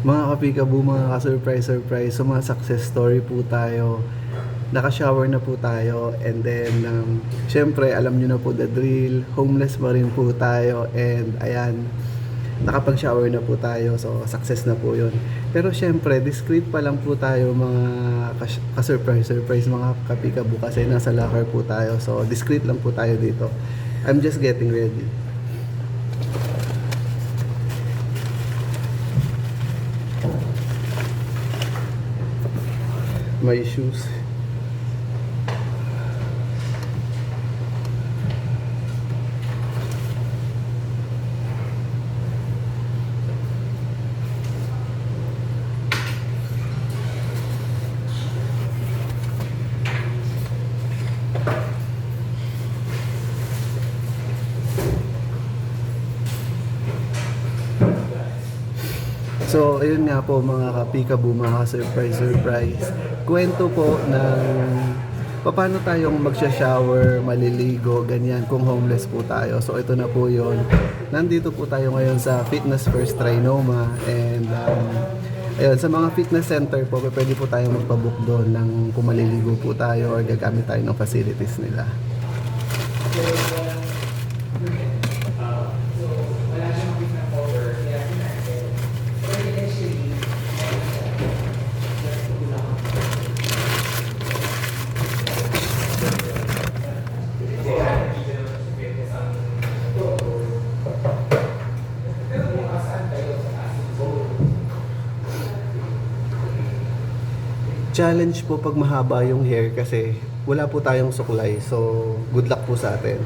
Mga kapikabu, mga ka-surprise, surprise, so mga success story po tayo. Naka-shower na po tayo and then um, syempre alam nyo na po the drill, homeless pa rin po tayo and ayan, nakapag-shower na po tayo so success na po yun. Pero syempre, discreet pa lang po tayo mga kas- ka-surprise, surprise mga kapikabu kasi nasa locker po tayo so discreet lang po tayo dito. I'm just getting ready. my issues. So, ayun nga po mga kapikabu, mga surprise surprise. Kwento po ng paano tayong magsha-shower, maliligo, ganyan kung homeless po tayo. So, ito na po yon. Nandito po tayo ngayon sa Fitness First Trinoma and um, ayun, sa mga fitness center po, pwede po tayo magpabook doon ng kung maliligo po tayo or gagamit tayo ng facilities nila. Challenge po pag mahaba yung hair kasi wala po tayong suklay. So, good luck po sa atin.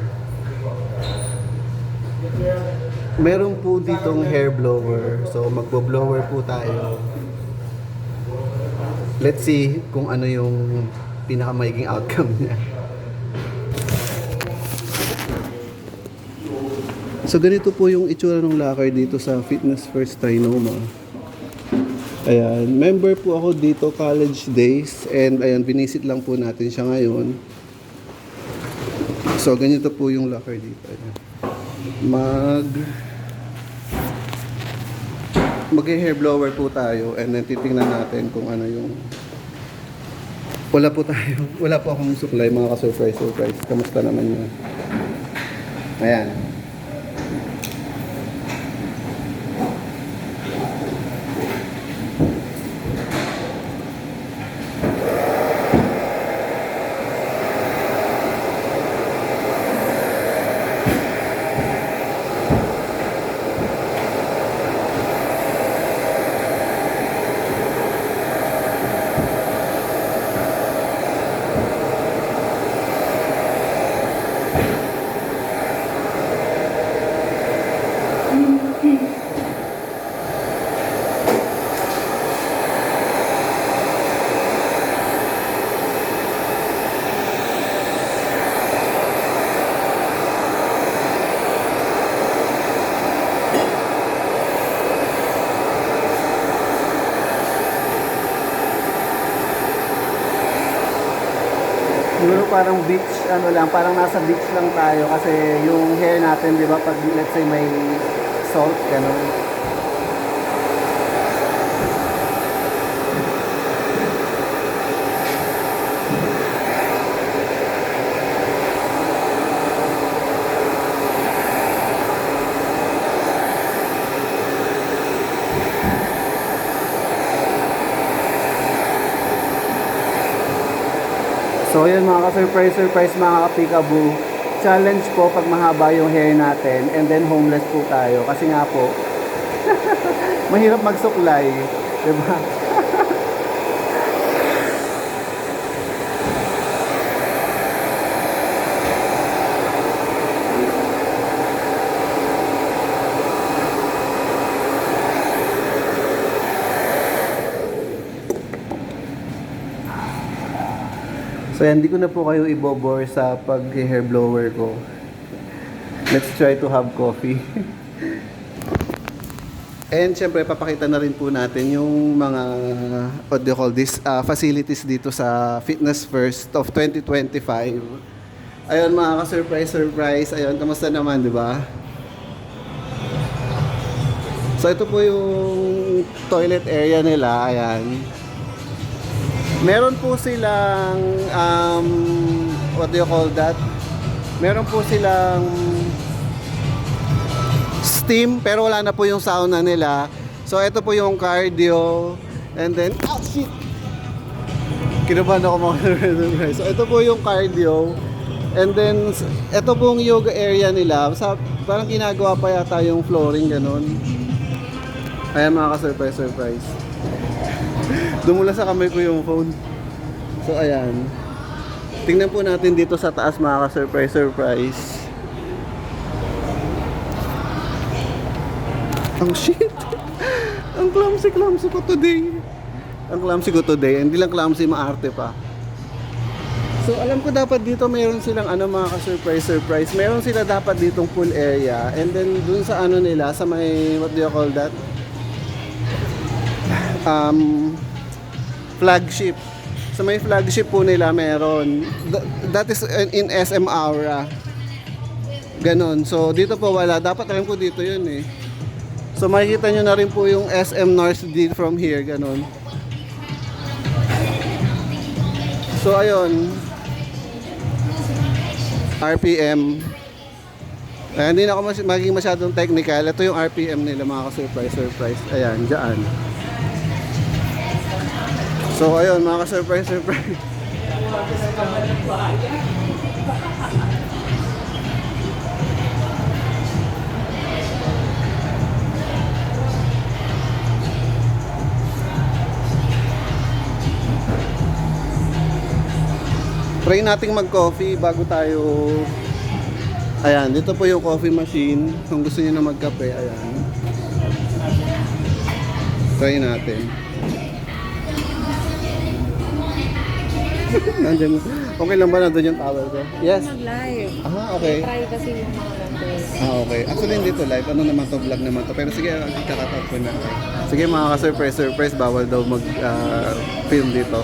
Meron po ditong hair blower. So, magbo-blower po tayo. Let's see kung ano yung pinakamaiging outcome niya. So, ganito po yung itsura ng locker dito sa Fitness First Trinoma. Ayan, member po ako dito college days and ayan, binisit lang po natin siya ngayon. So, ganito po yung locker dito. Ayan. Mag mag hair blower po tayo and then titingnan natin kung ano yung wala po tayo, wala po akong supply mga ka-surprise surprise. Kamusta naman yun? Ayan. Siguro parang beach, ano lang, parang nasa beach lang tayo kasi yung hair natin, di ba, pag let's say may salt, gano'n. So yun mga ka-surprise, surprise mga ka-peekaboo. Challenge po pag mahaba yung hair natin and then homeless po tayo. Kasi nga po, mahirap magsuklay. di ba? So hindi ko na po kayo ibobore sa pag-hair blower ko. Let's try to have coffee. And syempre, papakita na rin po natin yung mga, what do you call this, uh, facilities dito sa Fitness First of 2025. Ayun mga ka-surprise, surprise. Ayun, kamusta naman, di ba? So ito po yung toilet area nila, ayan. Meron po silang, um, what do you call that? Meron po silang steam, pero wala na po yung sauna nila. So, ito po yung cardio. And then, ah, shit! Kinabahan ako mga guys. So, ito po yung cardio. And then, ito pong yoga area nila. Sa, parang ginagawa pa yata yung flooring, ganun. Ayan mga ka-surprise, surprise. Dumula sa kamay ko yung phone. So, ayan. Tingnan po natin dito sa taas mga ka-surprise, surprise. Ang shit! Ang clumsy, clumsy ko today. Ang clumsy ko today. Hindi lang clumsy, maarte pa. So alam ko dapat dito mayroon silang ano mga ka-surprise surprise. Meron sila dapat ditong pool area and then dun sa ano nila sa may what do you call that? Um flagship. Sa may flagship po nila meron. Th- That is in SM Aura. Ganon. So dito po wala. Dapat alam ko dito yun eh. So makikita nyo na rin po yung SM North D from here. Ganon. So ayun, RPM. Kaya hindi na ako mas- maging masyadong technical. Ito yung RPM nila mga ka-surprise, surprise. Ayan, dyan. So ayun, mga ka-surprise, surprise. Try nating mag-coffee bago tayo Ayan, dito po yung coffee machine. Kung gusto niyo na magkape, ayan. Try natin. Nandiyan. Okay lang ba nandun yung towel ko? Yes. Mag-live. Ah, okay. Privacy yung mga numbers. Ah, okay. Actually, hindi to live. Ano naman to, vlog naman to. Pero sige, kakatat ko na. Sige mga ka-surprise, surprise, bawal daw mag-film dito.